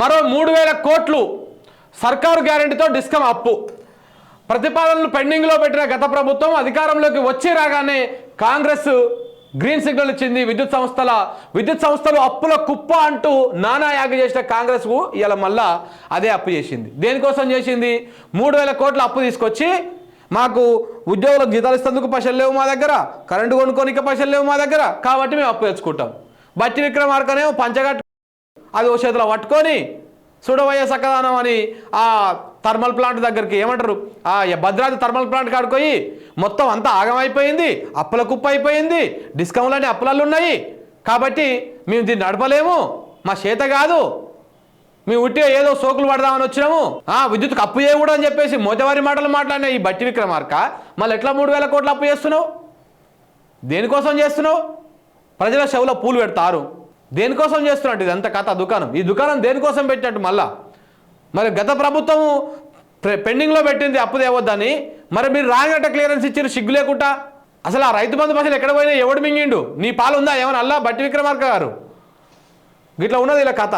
మరో మూడు వేల కోట్లు సర్కారు గ్యారెంటీతో డిస్కమ్ అప్పు. ప్రతిపాదనలు పెండింగ్లో పెట్టిన గత ప్రభుత్వం అధికారంలోకి వచ్చి రాగానే కాంగ్రెస్ గ్రీన్ సిగ్నల్ ఇచ్చింది. విద్యుత్ సంస్థల విద్యుత్ సంస్థలు అప్పుల కుప్ప అంటూ నానా యాగ చేసిన కాంగ్రెస్కు ఇలా మళ్ళా అదే అప్పు చేసింది. దేనికోసం చేసింది? మూడు వేల కోట్ల అప్పు తీసుకొచ్చి మాకు ఉద్యోగులకు జీతాలు ఇస్తేందుకు పైసలు లేవు మా దగ్గర కరెంటు కొనుక్కోనికి పైసలు లేవు మా దగ్గర. కాబట్టి మేము అప్పు తెచ్చుకుంటాం. బట్టి విక్రమార్కనేమో పంచగట్టు అది ఓ చేతిలో పట్టుకొని చూడవయ్య చక్కదానం అని ఆ థర్మల్ ప్లాంట్ దగ్గరికి ఏమంటారు? ఆ భద్రాద్రి థర్మల్ ప్లాంట్ కాడుకోయి మొత్తం అంతా ఆగమైపోయింది అప్పుల కుప్ప అయిపోయింది అనే అప్పులలో ఉన్నాయి. కాబట్టి మేము దీన్ని నడపలేము మా చేత కాదు. మేము ఉట్టిగా ఏదో సోకులు పడదామని వచ్చినాము. ఆ విద్యుత్కు అప్పు చేయకూడదు అని చెప్పేసి మోతవారి మాటలు మాట్లాడిన ఈ బట్టి విక్రమార్క మళ్ళీ ఎట్లా మూడు వేల కోట్లు అప్పు చేస్తున్నావు? దేనికోసం చేస్తున్నావు? ప్రజల చెవులో పూలు పెడతారు. దేనికోసం చేస్తున్నట్టు ఇదంతా కథ? దుకాణం. ఈ దుకాణం దేనికోసం పెట్టినట్టు మళ్ళా? మరి గత ప్రభుత్వం పెండింగ్లో పెట్టింది అప్పు తేవద్దని మరి మీరు రాగినట్ట క్లియరెన్స్ ఇచ్చారు సిగ్గు లేకుండా? అసలు ఆ రైతు బంధు పైసలు ఎక్కడ పోయినా ఎవడు మింగిండు? నీ పాలు ఉందా ఏమన్నా అల్లా? బట్టి విక్రమార్క గారు. గిట్లా ఉన్నది ఇలా కథ.